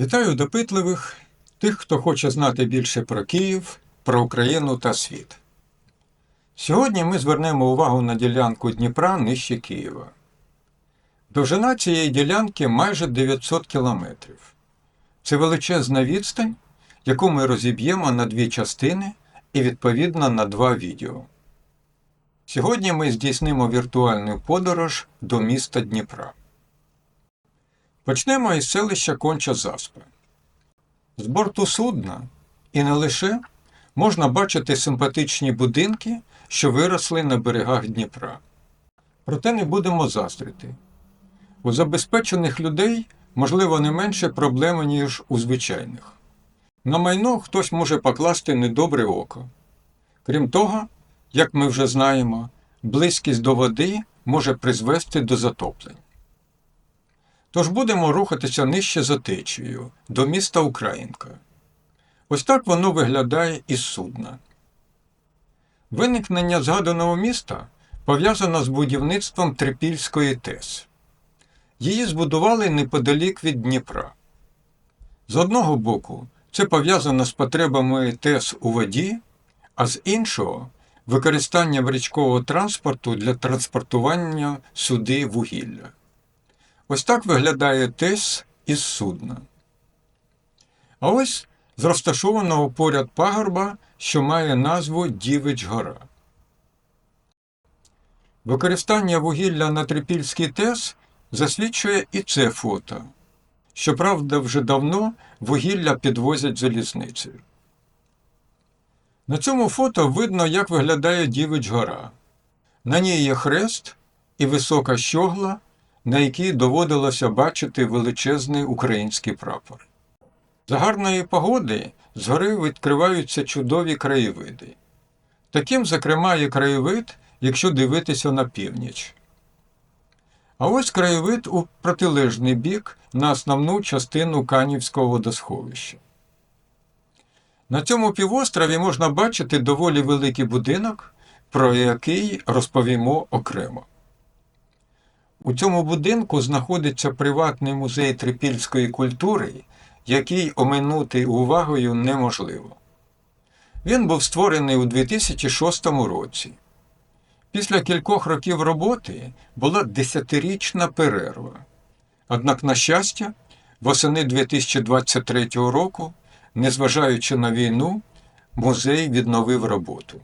Вітаю допитливих, тих, хто хоче знати більше про Київ, про Україну та світ. Сьогодні ми звернемо увагу на ділянку Дніпра нижче Києва. Довжина цієї ділянки майже 900 кілометрів. Це величезна відстань, яку ми розіб'ємо на дві частини і відповідно на два відео. Сьогодні ми здійснимо віртуальну подорож до міста Дніпра. Почнемо із селища Конча Заспи. З борту судна, і не лише, можна бачити симпатичні будинки, що виросли на берегах Дніпра. Проте не будемо заздрити. У забезпечених людей, можливо, не менше проблеми, ніж у звичайних. На майно хтось може покласти недобре око. Крім того, як ми вже знаємо, близькість до води може призвести до затоплень. Тож будемо рухатися нижче за течією, до міста Українка. Ось так воно виглядає із судна. Виникнення згаданого міста пов'язано з будівництвом Трипільської ТЕС. Її збудували неподалік від Дніпра. З одного боку, це пов'язано з потребами ТЕС у воді, а з іншого використанням річкового транспорту для транспортування сюди вугілля. Ось так виглядає ТЕС із судна. А ось з розташованого поряд пагорба, що має назву Дівич Гора. Використання вугілля на Трипільський ТЕС засвідчує і це фото. Щоправда, вже давно вугілля підвозять залізницею. На цьому фото видно, як виглядає Дівич Гора. На ній є хрест і висока щогла, на якій доводилося бачити величезний український прапор. За гарної погоди згори відкриваються чудові краєвиди. Таким, зокрема, є краєвид, якщо дивитися на північ. А ось краєвид у протилежний бік на основну частину Канівського водосховища. На цьому півострові можна бачити доволі великий будинок, про який розповімо окремо. У цьому будинку знаходиться приватний музей трипільської культури, який оминути увагою неможливо. Він був створений у 2006 році. Після кількох років роботи була десятирічна перерва. Однак, на щастя, восени 2023 року, незважаючи на війну, музей відновив роботу.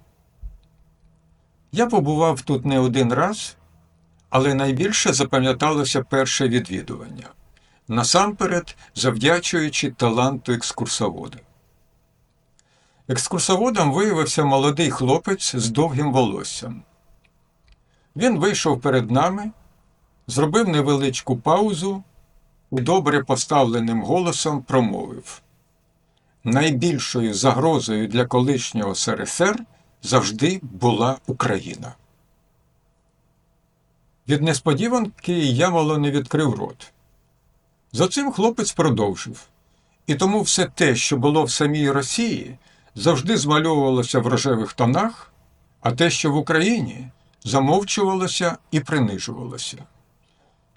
Я побував тут не один раз, але найбільше запам'яталося перше відвідування, насамперед завдячуючи таланту екскурсовода. Екскурсоводом виявився молодий хлопець з довгим волоссям. Він вийшов перед нами, зробив невеличку паузу і добре поставленим голосом промовив: Найбільшою загрозою для колишнього СРСР завжди була Україна. Від несподіванки я мало не відкрив рот. За цим хлопець продовжив. І тому все те, що було в самій Росії, завжди змальовувалося в рожевих тонах, а те, що в Україні, замовчувалося і принижувалося.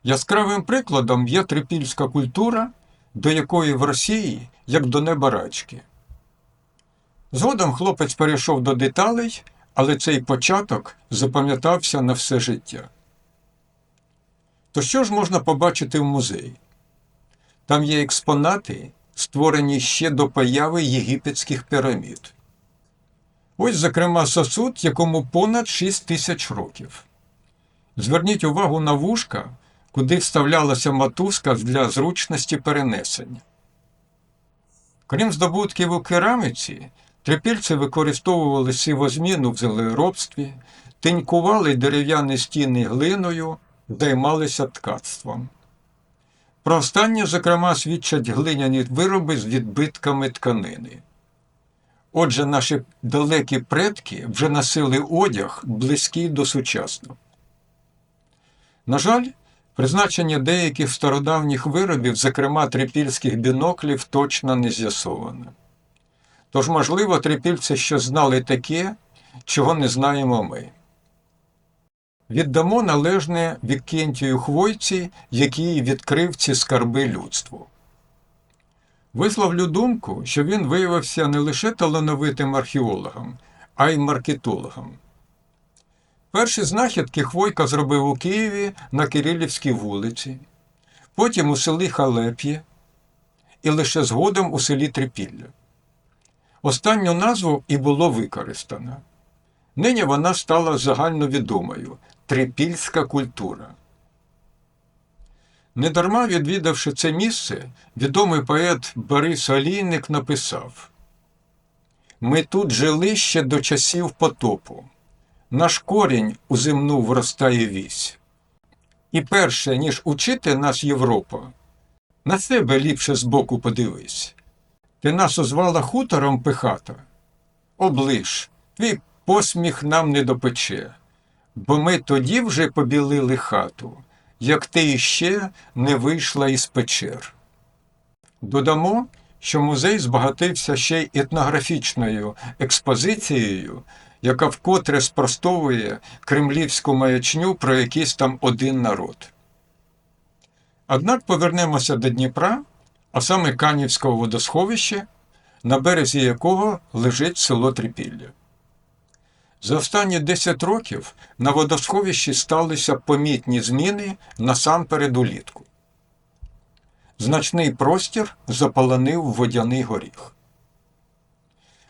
Яскравим прикладом є трипільська культура, до якої в Росії як до неба рачки. Згодом хлопець перейшов до деталей, але цей початок запам'ятався на все життя. То що ж можна побачити в музеї? Там є експонати, створені ще до появи єгипетських пірамід. Ось, зокрема, сосуд, якому понад 6 тисяч років. Зверніть увагу на вушка, куди вставлялася матузка для зручності перенесення. Крім здобутків у кераміці, трипільці використовували сивозміну в землеробстві, тинькували дерев'яні стіни глиною, займалися ткацтвом. Про останнє, зокрема, свідчать глиняні вироби з відбитками тканини. Отже, наші далекі предки вже носили одяг, близький до сучасного. На жаль, призначення деяких стародавніх виробів, зокрема трипільських біноклів, точно не з'ясовано. Тож, можливо, трипільці ще знали таке, чого не знаємо ми. Віддамо належне Вікентію Хвойці, який відкрив ці скарби людству. Висловлю думку, що він виявився не лише талановитим археологом, а й маркетологом. Перші знахідки Хвойка зробив у Києві на Кирилівській вулиці, потім у селі Халеп'є і лише згодом у селі Трипілля. Останню назву і було використано. Нині вона стала загальновідомою трипільська культура. Недарма відвідавши це місце, відомий поет Борис Олійник написав Ми тут жили ще до часів потопу. Наш корінь у земну вростає вісь. І перше, ніж учити нас Європа, на себе ліпше збоку подивись. Ти нас озвала хутором пихата. Оближ, твій посміх нам не допече, бо ми тоді вже побілили хату, як ти іще не вийшла із печер. Додамо, що музей збагатився ще й етнографічною експозицією, яка вкотре спростовує кремлівську маячню про якийсь там один народ. Однак повернемося до Дніпра, а саме Канівського водосховища, на березі якого лежить село Трипілля. За останні 10 років на водосховищі сталися помітні зміни насамперед улітку. Значний простір заполонив водяний горіх.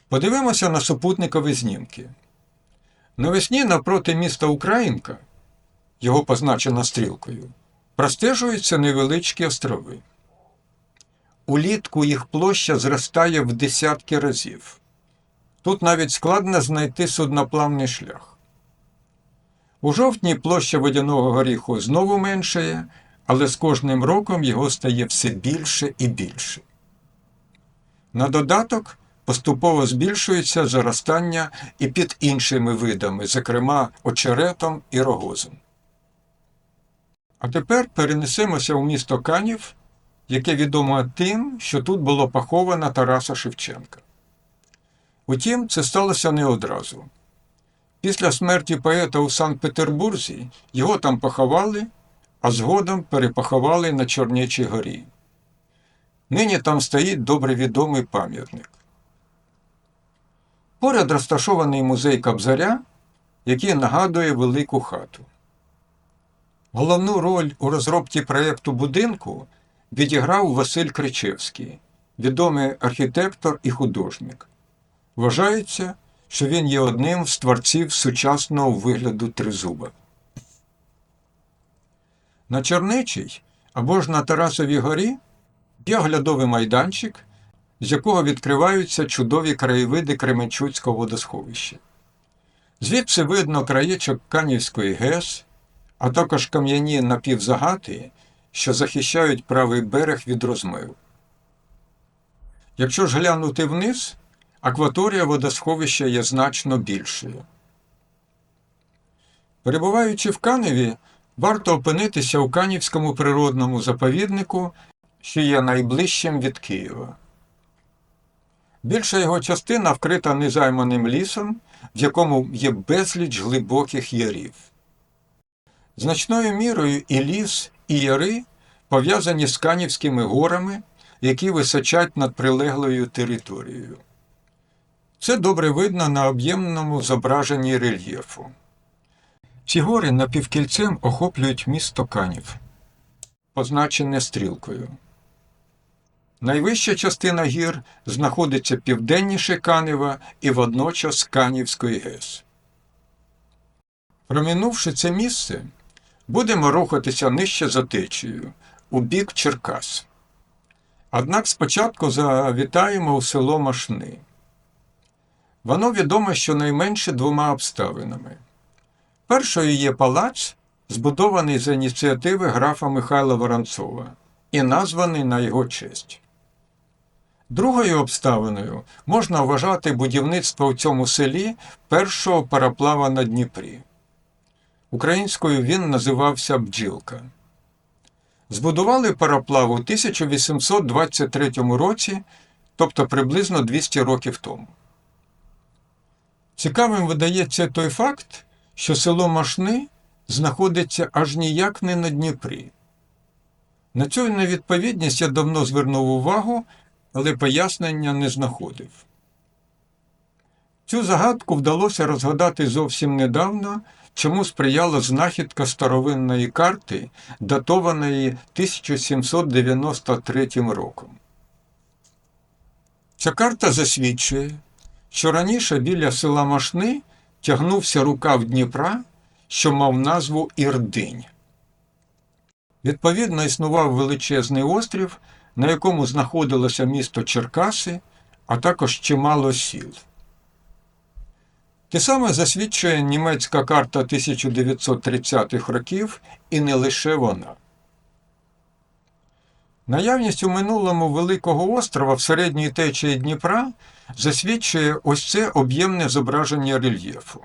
Подивимося на супутникові знімки. Навесні навпроти міста Українка, його позначено стрілкою, простежуються невеличкі острови. Улітку їх площа зростає в десятки разів. Тут навіть складно знайти судноплавний шлях. У жовтні площа водяного горіху знову меншає, але з кожним роком його стає все більше і більше. На додаток поступово збільшується заростання і під іншими видами, зокрема очеретом і рогозом. А тепер перенесемося у місто Канів, яке відомо тим, що тут було поховано Тараса Шевченка. Утім, це сталося не одразу. Після смерті поета у Санкт-Петербурзі його там поховали, а згодом перепоховали на Чорнячій горі. Нині там стоїть добре відомий пам'ятник. Поряд розташований музей Кобзаря, який нагадує велику хату. Головну роль у розробці проєкту будинку відіграв Василь Кричевський, відомий архітектор і художник. Вважається, що він є одним з творців сучасного вигляду тризуба. На Черничій або ж на Тарасовій горі є оглядовий майданчик, з якого відкриваються чудові краєвиди Кременчуцького водосховища. Звідси видно краєчок Канівської ГЕС, а також кам'яні напівзагати, що захищають правий берег від розмиву. Якщо ж глянути вниз, акваторія водосховища є значно більшою. Перебуваючи в Каневі, варто опинитися у Канівському природному заповіднику, що є найближчим від Києва. Більша його частина вкрита незайманим лісом, в якому є безліч глибоких ярів. Значною мірою і ліс, і яри пов'язані з Канівськими горами, які височать над прилеглою територією. Це добре видно на об'ємному зображенні рельєфу. Ці гори напівкільцем охоплюють місто Канів, позначене стрілкою. Найвища частина гір знаходиться південніше Канева і водночас Канівської ГЕС. Промінувши це місце, будемо рухатися нижче за течією, у бік Черкас. Однак спочатку завітаємо у село Машни. Воно відоме щонайменше двома обставинами. Першою є палац, збудований за ініціативи графа Михайла Воронцова і названий на його честь. Другою обставиною можна вважати будівництво у цьому селі першого параплава на Дніпрі. Українською він називався Бджілка. Збудували параплав у 1823 році, тобто приблизно 200 років тому. Цікавим видається той факт, що село Машни знаходиться аж ніяк не на Дніпрі. На цю невідповідність я давно звернув увагу, але пояснення не знаходив. Цю загадку вдалося розгадати зовсім недавно, чому сприяла знахідка старовинної карти, датованої 1793 роком. Ця карта засвідчує, що раніше біля села Машни тягнувся рукав Дніпра, що мав назву Ірдинь. Відповідно, існував величезний острів, на якому знаходилося місто Черкаси, а також чимало сіл. Те саме засвідчує німецька карта 1930-х років і не лише вона. Наявність у минулому Великого острова в середній течії Дніпра засвідчує ось це об'ємне зображення рельєфу.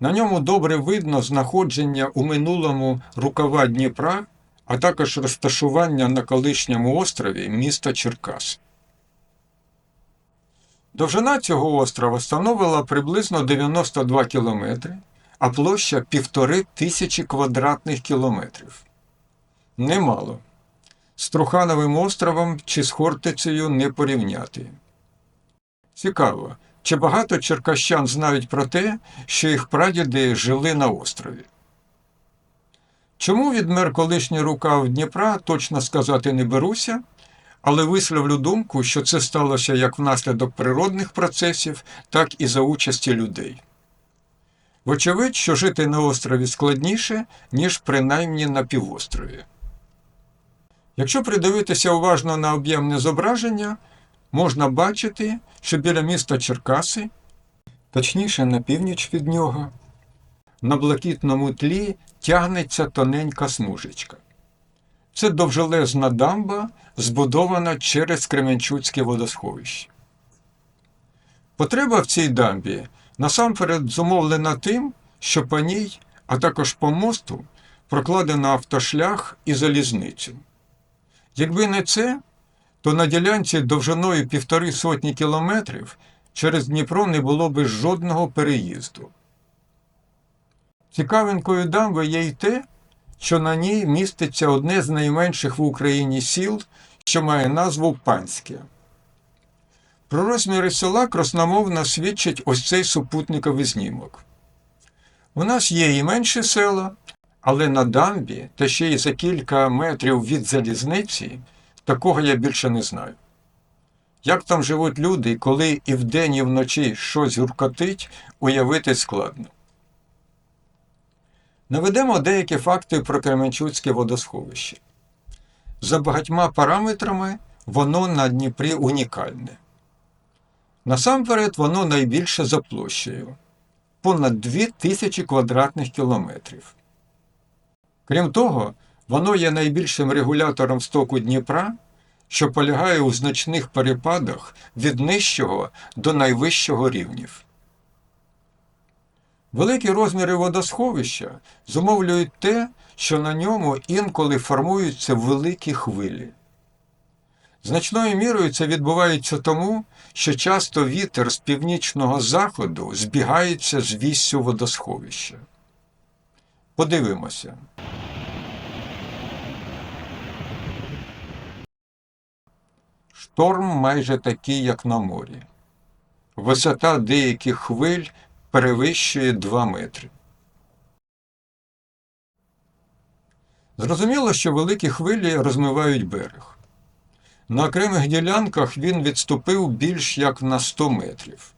На ньому добре видно знаходження у минулому рукава Дніпра, а також розташування на колишньому острові міста Черкас. Довжина цього острова становила приблизно 92 кілометри, а площа півтори тисячі квадратних кілометрів. Немало. З Трухановим островом чи з Хортицею не порівняти. Цікаво, чи багато черкащан знають про те, що їх прадіди жили на острові? Чому відмер колишній рукав Дніпра, точно сказати не беруся, але висловлю думку, що це сталося як внаслідок природних процесів, так і за участі людей. Вочевидь, що жити на острові складніше, ніж принаймні на півострові. Якщо придивитися уважно на об'ємне зображення, можна бачити, що біля міста Черкаси, точніше на північ від нього, на блакитному тлі тягнеться тоненька смужечка. Це довжелезна дамба, збудована через Кременчуцьке водосховище. Потреба в цій дамбі насамперед зумовлена тим, що по ній, а також по мосту, прокладено автошлях і залізницю. Якби не це, то на ділянці довжиною півтори сотні кілометрів через Дніпро не було би жодного переїзду. Цікавинкою дамби є й те, що на ній міститься одне з найменших в Україні сіл, що має назву Панське. Про розміри села красномовно свідчить ось цей супутниковий знімок. У нас є і менші села, але на дамбі, та ще й за кілька метрів від залізниці, такого я більше не знаю. Як там живуть люди, коли і вдень, і вночі щось гуркотить, уявити складно. Наведемо деякі факти про Кременчуцьке водосховище. За багатьма параметрами воно на Дніпрі унікальне. Насамперед, воно найбільше за площею понад 2000 квадратних кілометрів. Крім того, воно є найбільшим регулятором стоку Дніпра, що полягає у значних перепадах від нижчого до найвищого рівнів. Великі розміри водосховища зумовлюють те, що на ньому інколи формуються великі хвилі. Значною мірою це відбувається тому, що часто вітер з північного заходу збігається з віссю водосховища. Подивимося. Шторм майже такий, як на морі. Висота деяких хвиль перевищує 2 метри. Зрозуміло, що великі хвилі розмивають берег. На окремих ділянках він відступив більш як на 100 метрів.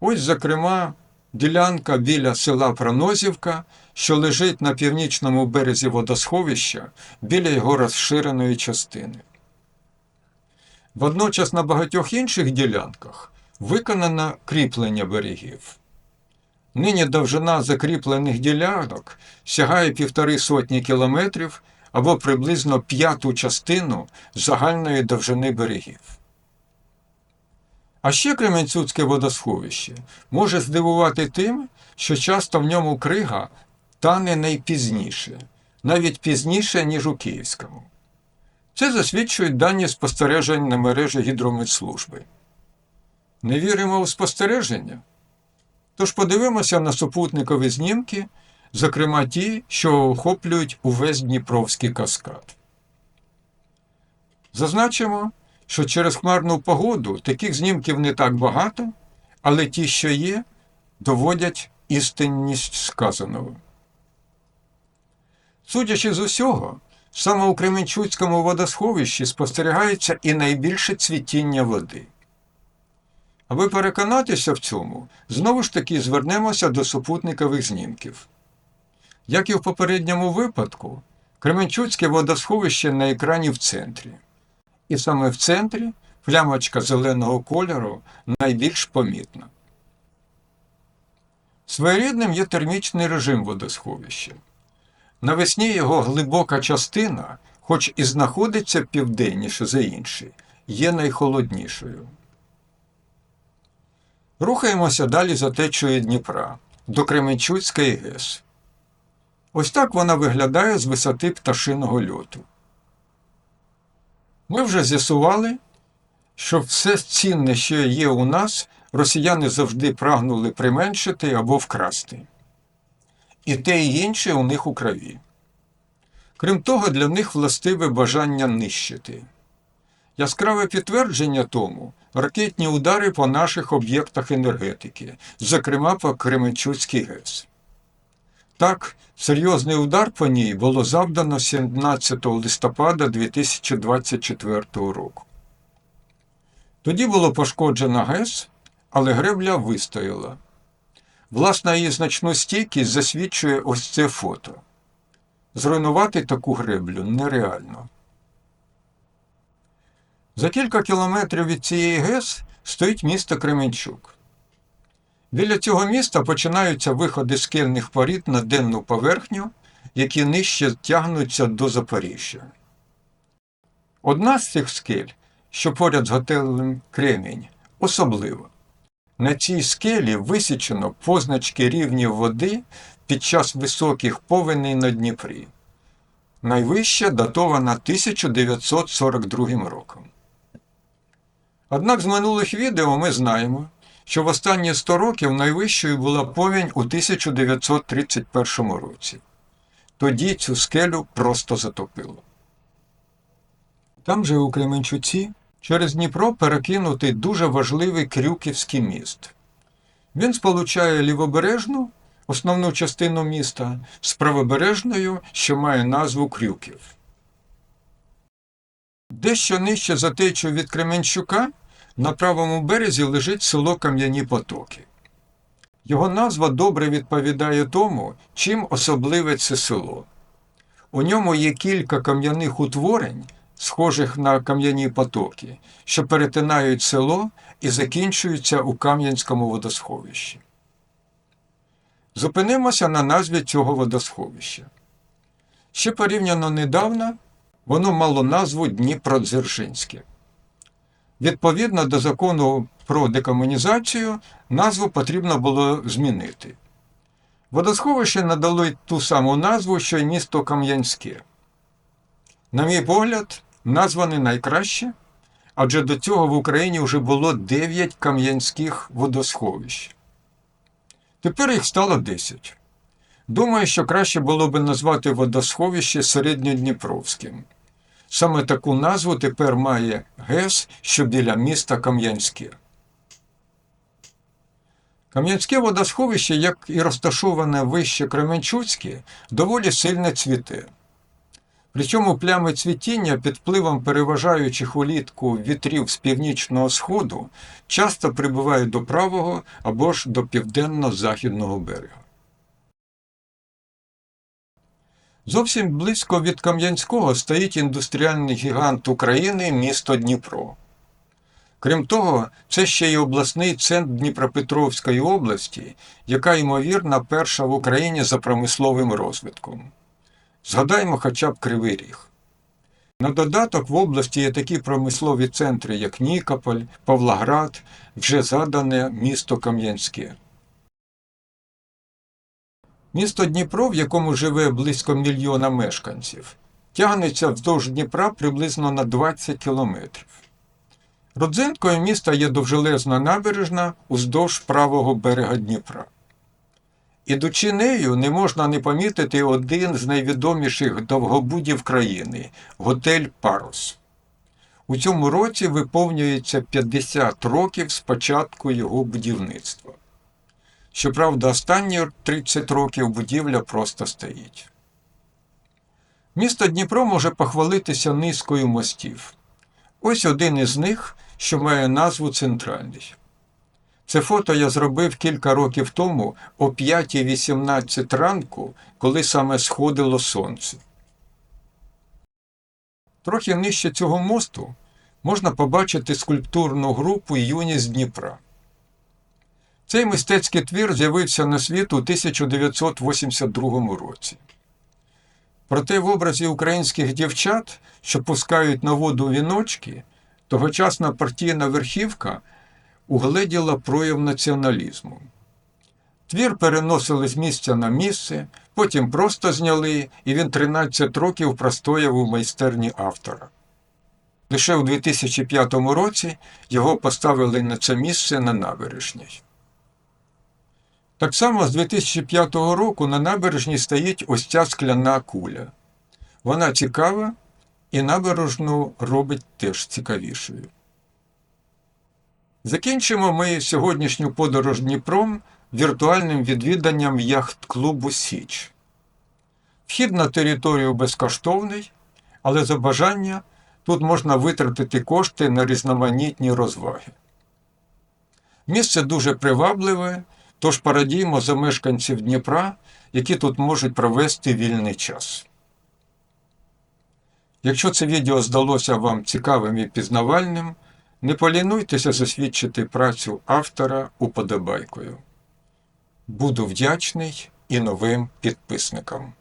Ось, зокрема, ділянка біля села Пронозівка, що лежить на північному березі водосховища біля його розширеної частини. Водночас на багатьох інших ділянках виконано кріплення берегів. Нині довжина закріплених ділянок сягає півтори сотні кілометрів або приблизно п'яту частину загальної довжини берегів. А ще Кременцуцьке водосховище може здивувати тим, що часто в ньому крига тане найпізніше, навіть пізніше, ніж у Київському. Це засвідчують дані спостережень на мережі гідрометслужби. Не віримо у спостереження? Тож подивимося на супутникові знімки, зокрема ті, що охоплюють увесь Дніпровський каскад. Зазначимо, що через хмарну погоду таких знімків не так багато, але ті, що є, доводять істинність сказаного. Судячи з усього, саме у Кременчуцькому водосховищі спостерігається і найбільше цвітіння води. Аби переконатися в цьому, знову ж таки звернемося до супутникових знімків. Як і в попередньому випадку, Кременчуцьке водосховище на екрані в центрі. І саме в центрі плямочка зеленого кольору найбільш помітна. Своєрідним є термічний режим водосховища. Навесні його глибока частина, хоч і знаходиться південніше за інші, є найхолоднішою. Рухаємося далі за течою Дніпра до Кременчуцької ГЕС. Ось так вона виглядає з висоти пташиного льоту. Ми вже з'ясували, що все цінне, що є у нас, росіяни завжди прагнули применшити або вкрасти. І те і інше у них у крові. Крім того, для них властиве бажання нищити. Яскраве підтвердження тому ракетні удари по наших об'єктах енергетики, зокрема по Кременчуцькій ГЕС. Так, серйозний удар по ній було завдано 17 листопада 2024 року. Тоді було пошкоджено ГЕС, але гребля вистояла. Власна її значну стійкість засвідчує ось це фото. Зруйнувати таку греблю нереально. За кілька кілометрів від цієї ГЕС стоїть місто Кременчук. Біля цього міста починаються виходи скельних порід на денну поверхню, які нижче тягнуться до Запоріжжя. Одна з цих скель, що поряд з готелем Кремінь, особлива. На цій скелі висічено позначки рівнів води під час високих повеней на Дніпрі. Найвища датована 1942 роком. Однак з минулих відео ми знаємо, що в останні 100 років найвищою була повінь у 1931 році. Тоді цю скелю просто затопило. Там же у Кременчуці через Дніпро перекинутий дуже важливий Крюківський міст. Він сполучає лівобережну, основну частину міста, з правобережною, що має назву Крюків. Дещо нижче за течою від Кременчука на правому березі лежить село Кам'яні Потоки. Його назва добре відповідає тому, чим особливе це село. У ньому є кілька кам'яних утворень, схожих на кам'яні потоки, що перетинають село і закінчуються у Кам'янському водосховищі. Зупинимося на назві цього водосховища. Ще порівняно недавно воно мало назву Дніпродзержинське. Відповідно до закону про декомунізацію, назву потрібно було змінити. Водосховище надало ту саму назву, що й місто Кам'янське. На мій погляд, назва не найкраще, адже до цього в Україні вже було 9 кам'янських водосховищ. Тепер їх стало 10. Думаю, що краще було би назвати водосховище середньодніпровським. Саме таку назву тепер має ГЕС, що біля міста Кам'янське. Кам'янське водосховище, як і розташоване вище Кременчуцьке, доволі сильно цвіте. Причому плями цвітіння під впливом переважаючих улітку вітрів з північного сходу часто прибувають до правого або ж до південно-західного берега. Зовсім близько від Кам'янського стоїть індустріальний гігант України місто Дніпро. Крім того, це ще й обласний центр Дніпропетровської області, яка, ймовірно, перша в Україні за промисловим розвитком. Згадаймо хоча б Кривий Ріг. На додаток в області є такі промислові центри, як Нікополь, Павлоград, вже задане місто Кам'янське. Місто Дніпро, в якому живе близько мільйона мешканців, тягнеться вздовж Дніпра приблизно на 20 кілометрів. Родзинкою міста є довжелезна набережна уздовж правого берега Дніпра. Ідучи нею, не можна не помітити один з найвідоміших довгобудів країни готель Парус. У цьому році виповнюється 50 років з початку його будівництва. Щоправда, останні 30 років будівля просто стоїть. Місто Дніпро може похвалитися низкою мостів. Ось один із них, що має назву Центральний. Це фото я зробив кілька років тому о 5.18 ранку, коли саме сходило сонце. Трохи нижче цього мосту можна побачити скульптурну групу Юність Дніпра. Цей мистецький твір з'явився на світ у 1982 році. Проте в образі українських дівчат, що пускають на воду віночки, тогочасна партійна верхівка угледіла прояв націоналізму. Твір переносили з місця на місце, потім просто зняли, і він 13 років простояв у майстерні автора. Лише у 2005 році його поставили на це місце на набережній. Так само з 2005 року на набережній стоїть ось ця скляна куля. Вона цікава і набережну робить теж цікавішою. Закінчимо ми сьогоднішню подорож Дніпром віртуальним відвіданням яхт-клубу Січ. Вхід на територію безкоштовний, але за бажання тут можна витратити кошти на різноманітні розваги. Місце дуже привабливе, тож порадіємо за мешканців Дніпра, які тут можуть провести вільний час. Якщо це відео здалося вам цікавим і пізнавальним, не полінуйтеся засвідчити працю автора уподобайкою. Буду вдячний і новим підписникам.